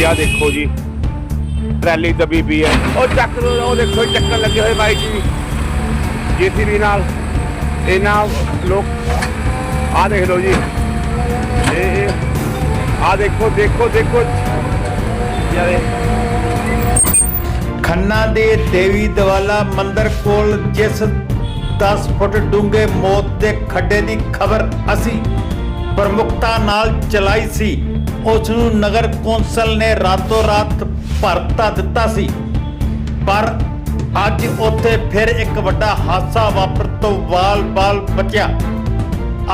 ਜੀ ਆ ਦੇਖੋ ਜੀ ਟਰੈਲੀ ਦਬੀ ਪਈ ਹੈ। ਉਹ ਚੱਕ ਉਹ ਦੇਖੋ ਚੱਕਰ ਲੱਗੇ ਹੋਏ ਬਾਈ ਜੀ। ਜੀਸੀਬੀ ਨਾਲ ਇਹਨਾਂ ਲੋਕ ਆ ਦੇਖ ਲਓ ਜੀ। ਇਹ ਆ ਦੇਖੋ ਦੇਖੋ ਦੇਖੋ। ਯਾਰੇ। ਖੰਨਾ ਦੇ ਦੇਵੀ ਦਵਾਲਾ ਮੰਦਿਰ ਕੋਲ ਜਿਸ 10 ਫੁੱਟ ਡੂੰਘੇ ਮੌਤ ਦੇ ਖੱਡੇ ਦੀ ਖਬਰ ਅਸੀਂ ਪ੍ਰਮੁਖਤਾ ਨਾਲ ਚਲਾਈ ਸੀ। ਉਸ ਨੂੰ ਨਗਰ ਕੌਂਸਲ ਨੇ ਰਾਤੋਂ ਰਾਤ ਭਰਤਾ ਦਿੱਤਾ ਸੀ। ਪਰ ਅੱਜ ਉੱਥੇ ਫਿਰ ਇੱਕ ਵੱਡਾ ਹਾਦਸਾ ਵਾਪਰ ਤੋਂ ਵਾਲ-ਵਾਲ ਬਚਿਆ।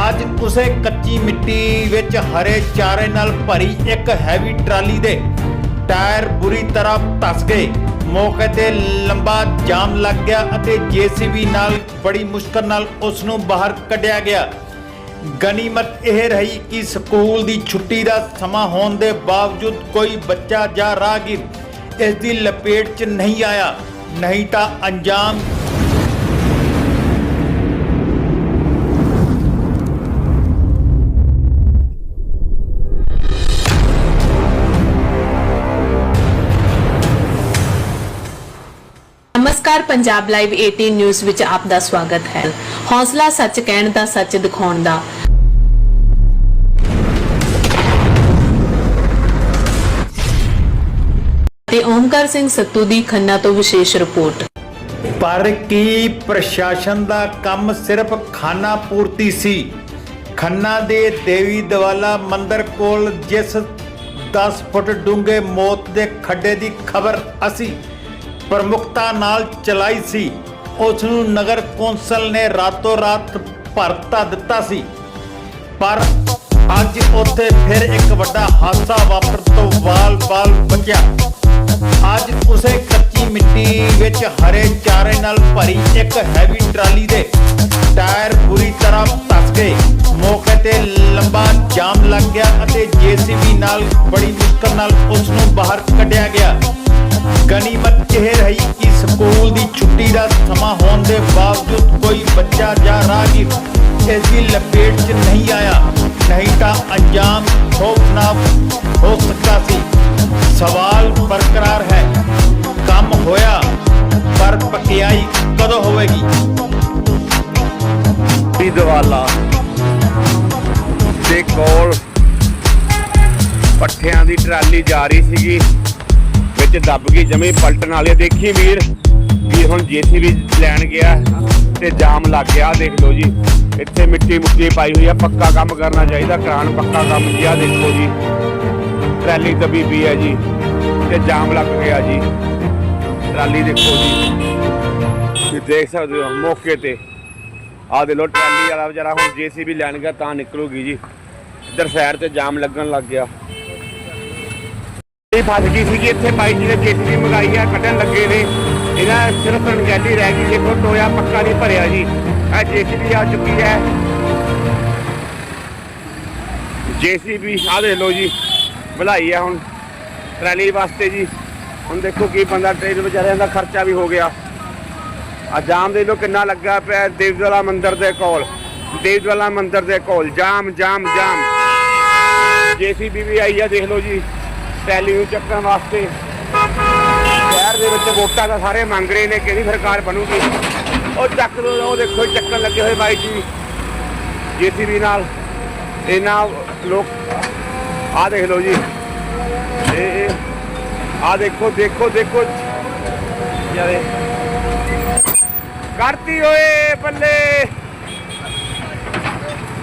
ਅੱਜ ਉਸੇ ਕੱਚੀ ਮਿੱਟੀ ਵਿੱਚ ਹਰੇ ਚਾਰੇ ਨਾਲ ਭਰੀ ਇੱਕ ਹੈਵੀ ਟਰਾਲੀ ਦੇ ਟਾਇਰ ਬੁਰੀ ਤਰ੍ਹਾਂ ਧਸ ਗਏ। ਮੌਕੇ ਤੇ ਲੰਬਾ ਜਾਮ ਲੱਗ ਗਿਆ ਅਤੇ ਜੀਸੀਬੀ ਨਾਲ ਬੜੀ ਮੁਸ਼ਕਲ ਨਾਲ ਉਸ ਨੂੰ ਬਾਹਰ ਕੱਢਿਆ ਗਿਆ। ਗਨੀਮਤ ਇਹ ਰਹੀ ਕਿ ਸਕੂਲ ਦੀ ਛੁੱਟੀ ਦਾ ਸਮਾਂ ਹੋਣ ਦੇ ਬਾਵਜੂਦ ਕੋਈ ਬੱਚਾ ਜਾਂ ਰਾਹਗੀਰ ਇਸ ਦੀ ਲਪੇਟ 'ਚ ਨਹੀਂ ਆਇਆ। ਨਹੀਂ ਤਾਂ ਅੰਜਾਮ ਨਮਸਕਾਰ, ਪੰਜਾਬ ਲਾਈਵ 18 ਨਿਊਜ਼ ਵਿੱਚ ਆਪ ਦਾ ਸਵਾਗਤ ਹੈ। ਹੌਸਲਾ ਸੱਚ ਕਹਿਣ ਦਾ, ਸੱਚ ਦਿਖਾਉਣ ਦਾ। ਤੇ ਓਮਕਾਰ ਸਿੰਘ ਸੱਤੂ ਦੀ ਖੰਨਾ ਤੋਂ ਵਿਸ਼ੇਸ਼ ਰਿਪੋਰਟ। ਪਰ ਕੀ ਪ੍ਰਸ਼ਾਸਨ ਦਾ ਕੰਮ ਸਿਰਫ ਖਾਨਾ ਪੂਰਤੀ ਸੀ? ਖੰਨਾ ਦੇ ਦੇਵੀ ਦਵਾਲਾ ਮੰਦਿਰ ਕੋਲ ਜਿਸ 10 ਫੁੱਟ ਡੂੰਘੇ ਮੌਤ ਦੇ ਖੱਡੇ ਦੀ ਖਬਰ ਅਸੀਂ ਪ੍ਰਮੁਖਤਾ ਨਾਲ ਚਲਾਈ ਸੀ। ਉਸ ਨੂੰ ਨਗਰ ਕੌਂਸਲ ਨੇ ਰਾਤੋਂ ਰਾਤ ਭਰਤਾ ਦਿੱਤਾ ਸੀ। ਪਰ ਅੱਜ ਉੱਥੇ ਫਿਰ ਇੱਕ ਵੱਡਾ ਹਾਦਸਾ ਵਾਪਰ ਤੋਂ ਵਾਲ-ਵਾਲ ਬਚਿਆ। ਅੱਜ ਉਸੇ ਕੱਚੀ ਮਿੱਟੀ ਵਿੱਚ ਹਰੇ ਚਾਰੇ ਨਾਲ ਭਰੀ ਇੱਕ ਹੈਵੀ ਟਰਾਲੀ ਦੇ ਟਾਇਰ ਬੁਰੀ ਤਰ੍ਹਾਂ ਧਸ ਗਏ। ਮੌਕੇ ਤੇ ਲੰਬਾ ਜਾਮ ਲੱਗ ਗਿਆ ਅਤੇ ਜੀਸੀਬੀ ਨਾਲ ਬੜੀ ਮੁਸ਼ਕਲ ਨਾਲ ਉਸ ਨੂੰ ਬਾਹਰ ਕੱਢਿਆ ਗਿਆ। ਗਨੀਮਤ ਇਹ ਰਹੀ ਕਿ ਸਕੂਲ ਦੀ ਛੁੱਟੀ ਦਾ ਸਮਾਂ ਹੋਣ ਦੇ ਬਾਵਜੂਦ ਕੋਈ ਬੱਚਾ ਜਾਂ ਰਾਹਗੀਰ ਇਸ ਦੀ ਲਪੇਟ 'ਚ ਨਹੀਂ ਆਇਆ। ਨਹੀਂ ਤਾਂ ਅੰਜਾਮ ਖੌਫਨਾਕ ਹੋ ਸਕਦਾ ਸੀ। ਸਵਾਲ ਬਰਕਰਾਰ ਹੈ। ਕੰਮ ਹੋਇਆ, ਪਰ ਪਕਿਆਈ ਕਦੋਂ ਹੋਵੇਗੀ? ਵੀ ਦੇ ਕੋਲ ਪੱਠਿਆਂ ਦੀ ਟਰਾਲੀ ਜਾ ਰਹੀ ਸੀਗੀ। ਵਿੱਚ ਦੱਬ ਗਈ, ਜਮੇ ਪਲਟਣ ਵਾਲੇ ਦੇਖੀ ਵੀਰ। ਵੀ ਹੁਣ ਜੀਸੀਬੀ ਲੈਣ ਗਿਆ ਤੇ ਜਾਮ ਲੱਗ ਗਿਆ ਦੇਖ ਲਓ ਜੀ। ਇੱਥੇ ਮਿੱਟੀ ਮੁੱਟੀ ਪਾਈ ਹੋਈ ਆ, ਪੱਕਾ ਕੰਮ ਕਰਨਾ ਚਾਹੀਦਾ, ਕਰਾਨ ਪੱਕਾ ਕੰਮ ਜੀ ਆ ਦੇਖੋ ਜੀ। ਟਰਾਲੀ ਦਬੀ ਪਈ ਹੈ ਜੀ ਤੇ ਜਾਮ ਲੱਗ ਗਿਆ ਜੀ। ਟਰਾਲੀ ਦੇਖੋ ਜੀ। ਤੁਸੀਂ ਦੇਖ ਸਕਦੇ ਹੋ ਮੌਕੇ ਤੇ। ਆ ਦੇ ਲੋ ਟਰਾਲੀ ਵਾਲਾ ਵਿਚਾਰਾ ਹੁਣ ਜੀਸੀਬੀ ਲੈਣ ਗਿਆ, ਤਾਂ ਨਿਕਲੂਗੀ ਜੀ। ਇੱਧਰ ਸਾਈਡ ਤੇ ਜਾਮ ਲੱਗਣ ਲੱਗ ਗਿਆ। ਇਹ ਫਸ ਗਈ ਸੀਗੀ ਇੱਥੇ ਬਾਈ ਜੀ ਨੇ ਜੀਸੀਬੀ ਮੰਗਾਈ ਆ, ਕੱਢਣ ਲੱਗੇ ਨੇ। ਇਹਦਾ ਸਿਰਫ ਅਣਗਹਿਲੀ ਰਹਿ ਗਈ, ਦੇਖੋ, ਟੋਇਆ ਪੱਕਾ ਨਹੀਂ ਭਰਿਆ ਜੀ। ਇਹ ਜੀਸੀਬੀ ਆ ਚੁੱਕੀ ਹੈ। ਜੀਸੀਬੀ ਆ ਦੇ ਲੋ ਜੀ ਭਲਾਈ ਆ ਹੁਣ, ਟਰਾਲੀ ਵਾਸਤੇ ਜੀ। ਹੁਣ ਦੇਖੋ ਕੀ ਬੰਦਾ ਟ੍ਰੇਨ ਵਿਚਾਰਿਆਂ ਦਾ ਖਰਚਾ ਵੀ ਹੋ ਗਿਆ। ਆ ਜਾਮ ਦੇ ਲੋ ਕਿੰਨਾ ਲੱਗਾ ਪਿਆ ਦੇਵਦਲਾ ਮੰਦਿਰ ਦੇ ਕੋਲ। ਦੇਵਦਲਾ ਮੰਦਿਰ ਦੇ ਕੋਲ, ਜਾਮ ਜਾਮ ਜਾਮ। ਜੀਸੀਬੀ ਵੀ ਆਈ ਆ, ਦੇਖ ਲਓ ਜੀ। ਟੈਲੀ ਨੂੰ ਚੱਕਣ ਵਾਸਤੇ। ਸ਼ਹਿਰ ਦੇ ਵਿੱਚ ਵੋਟਾਂ ਦਾ ਸਾਰੇ ਮੰਗ ਰਹੇ ਨੇ, ਕਿਹੜੀ ਸਰਕਾਰ ਬਣੂਗੀ? ਉਹ ਚੱਕ ਲਓ, ਉਹ ਦੇਖੋ ਚੱਕਣ ਲੱਗੇ ਹੋਏ ਬਾਈ ਜੀ। ਜੀਸੀਬੀ ਨਾਲ, ਇਹਨਾਂ ਲੋਕ ਆ ਦੇਖ ਲਓ ਜੀ। ਇਹ ਆ ਦੇਖੋ ਦੇਖੋ ਦੇਖੋ। ਯਾਰੇ ਕਰਤੀ ਓਏ ਬੱਲੇ।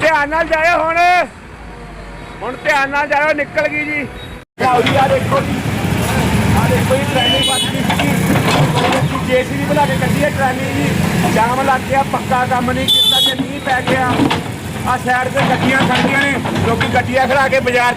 ਧਿਆਨ ਨਾਲ ਜਾਇਓ ਹੁਣ। ਹੁਣ ਧਿਆਨ ਨਾਲ ਜਾਇਓ, ਨਿਕਲ ਗਈ ਜੀ। ਆਓ ਜੀ ਆ ਦੇਖੋ ਜੀ ਆ ਦੇਖੋ ਜੀ ਟ੍ਰੈਨਿੰਗ ਵੱਜ ਗਈ ਸੀ ਜੇਸੀਬੀ ਬਣਾ ਕੇ ਕੱਢੀ ਹੈ ਟਰਾਲੀ ਜੀ। ਜਾਮ ਲੱਗ ਗਿਆ, ਪੱਕਾ ਕੰਮ ਨਹੀਂ ਕੀਤਾ, ਜੇ ਮੀਂਹ ਪੈ ਗਿਆ ਆ ਸਾਈਡ ਤੇ ਗੱਡੀਆਂ ਖੜੀਆਂ ਨੇ। ਲੋਕੀ ਗੱਡੀਆਂ ਖੜਾ ਕੇ ਬਾਜ਼ਾਰ